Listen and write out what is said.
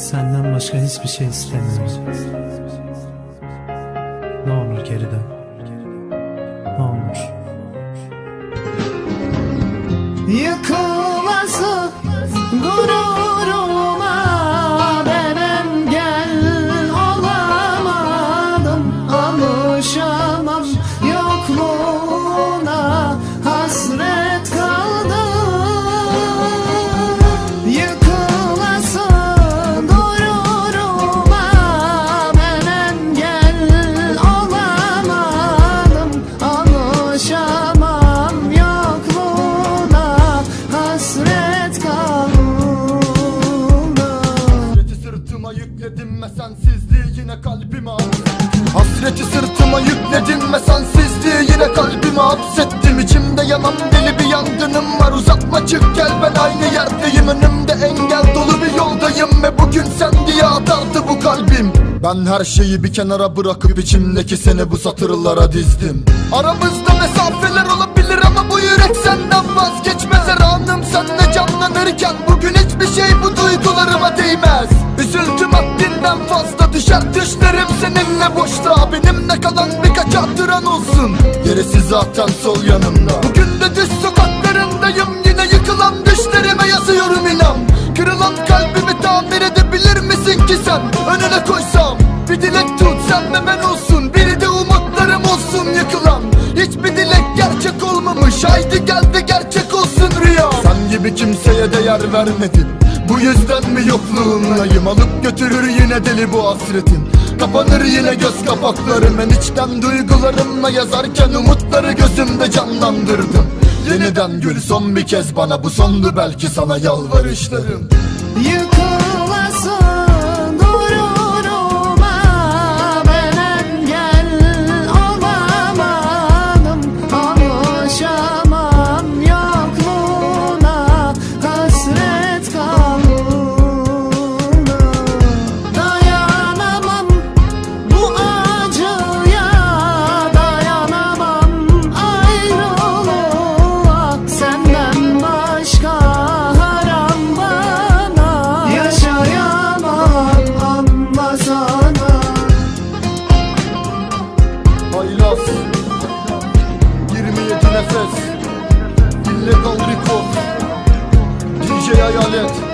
Senden başka hiçbir şey istemiyorum. Ne olur geri dön. Ne olur. Yıkılması sırtıma yükledim ve sensizliği yine kalbime hapsettim. Hasreti sırtıma yükledim ve sensizliği yine kalbime hapsettim. İçimde yanan deli bir yangınım var. Uzatma çık gel ben aynı yerdeyim. Önümde engel dolu bir yoldayım ve bugün sen diye atardı bu kalbim. Ben her şeyi bir kenara bırakıp içimdeki seni bu satırlara dizdim. Aramızda mesafeler haddinden fazla düşer düşlerim seninle boşta. Benimle kalan birkaç hatıran olsun. Gerisi zaten sol yanımda. Bugün de düş sokaklarındayım. Yine yıkılan düşlerime yazıyorum inan. Kırılan kalbimi tamir edebilir misin ki sen? Önüne koysam bir dilek tut sen de ben olsun. Biri de umutlarım olsun yıkılan. Hiçbir dilek gerçek olmamış. Haydi geldi gerçek olsun rüya Sen gibi kimseye değer vermedim Bu yüzden mi yokluğundayım? Alıp götürür yine deli bu hasretin. Kapanır yine göz kapaklarım. Ben içten duygularımla yazarken Umutları gözümde canlandırdım. Yeniden gül son bir kez bana. Bu sondu belki sana yalvarışlarım. Yıkılası Haylaz 27 nefes. Illegal Record DJ Hayalet